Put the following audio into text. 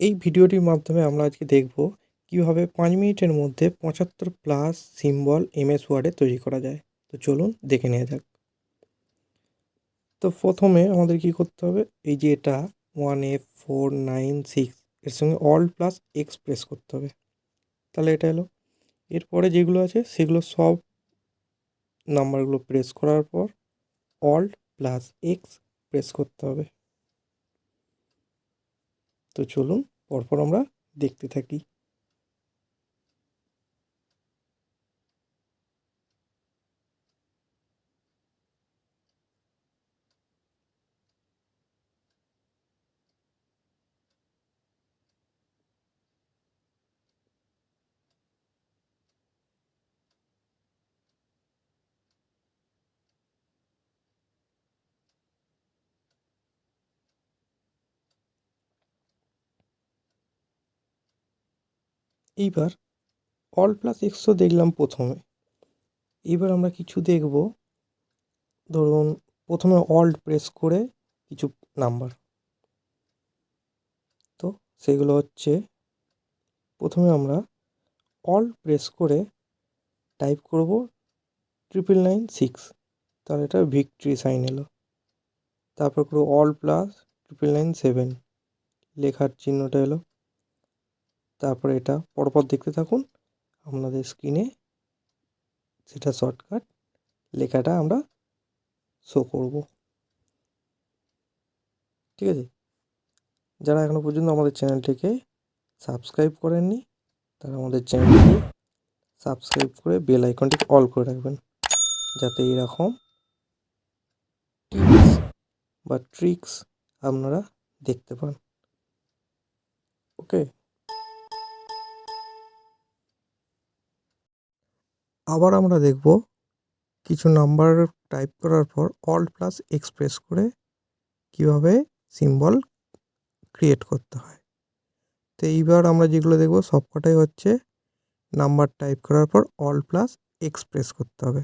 এই ভিডিওটির মাধ্যমে আমরা আজকে দেখব কীভাবে পাঁচ মিনিটের মধ্যে পঁচাত্তর প্লাস সিম্বল এমএস ওয়ার্ডে তৈরি করা যায়। তো চলুন দেখে নেওয়া যাক। তো প্রথমে আমাদের কি করতে হবে? এই যে এটা one F four nine six এর সঙ্গে অল্ট প্লাস এক্স প্রেস করতে হবে। তাহলে এটা এলো। এরপরে যেগুলো আছে, সেগুলো সব নাম্বারগুলো প্রেস করার পর অল্ট প্লাস এক্স প্রেস করতে হবে। তো চলুন পরপর আমরা দেখতে থাকি। এইবার অল প্লাস এক্সও দেখলাম প্রথমে। এবার আমরা কিছু দেখব। ধরুন, প্রথমে অল্ট প্রেস করে কিছু নাম্বার তো সেগুলো হচ্ছে, প্রথমে আমরা অল প্রেস করে টাইপ করব ট্রিপল নাইন সিক্স তাহলে এটা ভিক্টরি সাইন এলো। তারপর করব alt plus triple nine seven লেখার চিহ্নটা এলো। তারপরে এটা পরপর দেখতে থাকুন। আপনাদের স্ক্রিনে সেটা শর্টকাট লেখাটা আমরা শো করব। ঠিক আছে? যারা এখনও পর্যন্ত আমাদের চ্যানেলটিকে সাবস্ক্রাইব করেননি, তারা আমাদের চ্যানেলটিকে সাবস্ক্রাইব করে বেল আইকনটি অল করে রাখবেন। যাতে এরকম টিপস বা ট্রিক্স আপনারা দেখতে পান। ওকে আবার আমরা দেখব কিছু নাম্বার টাইপ করার পর অল্ট প্লাস এক্সপ্রেস করে কীভাবে সিম্বল ক্রিয়েট করতে হয়। তো এইবার আমরা যেগুলো দেখব সবকটাই হচ্ছে নাম্বার টাইপ করার পর অল প্লাস এক্সপ্রেস করতে হবে।